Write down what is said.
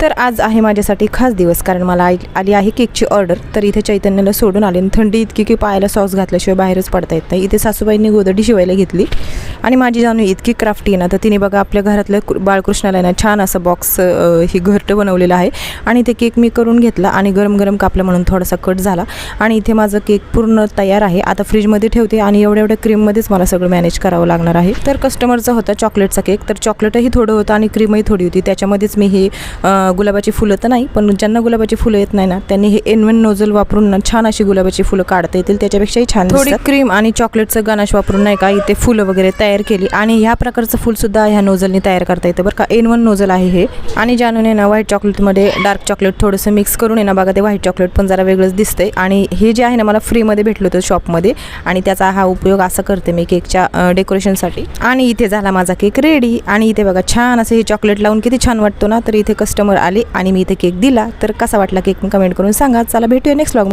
तर आज आहे माझ्यासाठी खास दिवस कारण मला आई आली आहे केकची ऑर्डर. तर इथे चैतन्याला सोडून आले आणि थंडी इतकी की पायाला सॉस घातल्याशिवाय बाहेरच पडता येत नाही. इथे सासूबाईंनी गोदडी शिवायला घेतली. आणि माझी जानू इतकी क्राफ्टी आहे ना तर तिने बघा आपल्या घरातल्या कृ- बाळकृष्णाला ना छान असं बॉक्स ही घरटं बनवलेलं आहे. आणि ते केक मी करून घेतला आणि गरम गरम कापलं म्हणून थोडासा कट झाला. आणि इथे माझं केक पूर्ण तयार आहे. आता फ्रीजमध्ये ठेवते आणि एवढ्या एवढ्या क्रीममध्येच मला सगळं मॅनेज करावं लागणार आहे. तर कस्टमरचा होता चॉकलेटचा केक तर चॉकलेटही थोडं होतं आणि क्रीमही थोडी होती. त्याच्यामध्येच मी हे गुलाबाची फुलं तर नाही पण ज्यांना गुलाबाची फुलं येत नाही ना त्यांनी हे एनवन नोझल वापरून ना छान अशी गुलाबाची फुलं काढता येतील. त्याच्यापेक्षाही छान थोडी क्रीम आणि चॉकलेटचं गणाश वापरून नाही का इथे फुलं वगैरे तयार केली. आणि ह्या प्रकारचं फुलसुद्धा ह्या नोजलनी तयार करता येतं बरं का. एन वन नोझल आहे हे. आणि जानूने ना व्हाईट चॉकलेटमध्ये डार्क चॉकलेट थोडंसं मिक्स करून आहे ना बघा ते व्हाईट चॉकलेट पण जरा वेगळंच दिसतंय. आणि हे जे आहे ना मला फ्रीमध्ये भेटलं होतं शॉपमध्ये आणि त्याचा हा उपयोग असा करते मी केकच्या डेकोरेशनसाठी आणि इथे झाला माझा केक रेडी आणि इथे बघा छान असं हे चॉकलेट लावून किती छान वाटतो ना. तर इथे कस्टमर आले आणि मी इथे केक दिला. तर कसा वाटला केक कमेंट करून सांगा. चला भेटूया नेक्स्ट ब्लॉग